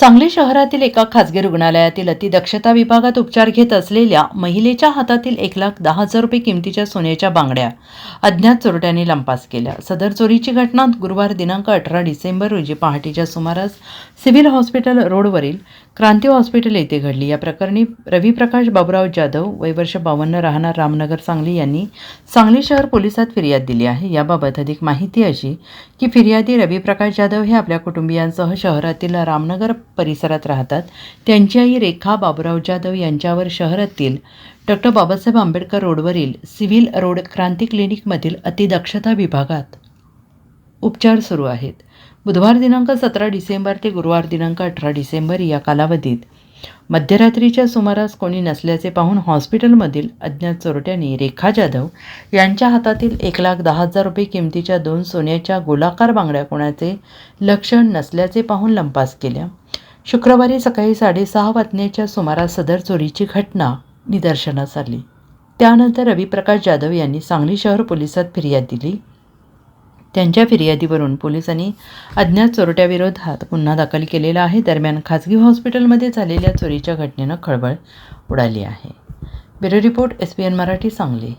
सांगली शहरातील एका खासगी रुग्णालयातील अतिदक्षता विभागात उपचार घेत असलेल्या महिलेच्या हातातील एक लाख दहा हजार रुपये किमतीच्या सोन्याच्या बांगड्या अज्ञात चोरट्यांनी लंपास केल्या. सदर चोरीची घटना गुरुवार दिनांक अठरा डिसेंबर रोजी पहाटेच्या सुमारास सिव्हिल हॉस्पिटल रोडवरील क्रांती हॉस्पिटल येथे घडली. या प्रकरणी रविप्रकाश बाबुराव जाधव वयवर्ष बावन्न राहणार रामनगर सांगली यांनी सांगली शहर पोलिसात फिर्याद दिली आहे. याबाबत अधिक माहिती अशी की फिर्यादी रविप्रकाश जाधव हे आपल्या कुटुंबियांसह शहरातील रामनगर परिसरात राहतात. त्यांची आई रेखा बाबुराव जाधव यांच्यावर शहरातील डॉक्टर बाबासाहेब आंबेडकर रोडवरील सिव्हिल रोड क्रांती क्लिनिकमधील अतिदक्षता विभागात उपचार सुरू आहेत. बुधवार दिनांक सतरा डिसेंबर ते गुरुवार दिनांक अठरा डिसेंबर या कालावधीत मध्यरात्रीच्या सुमारास कोणी नसल्याचे पाहून हॉस्पिटलमधील अज्ञात चोरट्यांनी रेखा जाधव यांच्या हातातील एक लाख दहा हजार रुपये किमतीच्या दोन सोन्याच्या गोलाकार बांगड्या कोणाचे लक्षण नसल्याचे पाहून लंपास केल्या. शुक्रवारी सकाळी साडेसहा वाजण्याच्या सुमारास सदर चोरीची घटना निदर्शनास आली. त्यानंतर रविप्रकाश जाधव यांनी सांगली शहर पोलिसात फिर्याद दिली. त्यांच्या फिर्यादीवरून पोलिसांनी अज्ञात चोरट्याविरोधात गुन्हा दाखल केलेला आहे. दरम्यान खाजगी हॉस्पिटलमध्ये झालेल्या चोरीच्या घटनेनं खळबळ उडाली आहे. Bureau report S P N Marathi Sangli.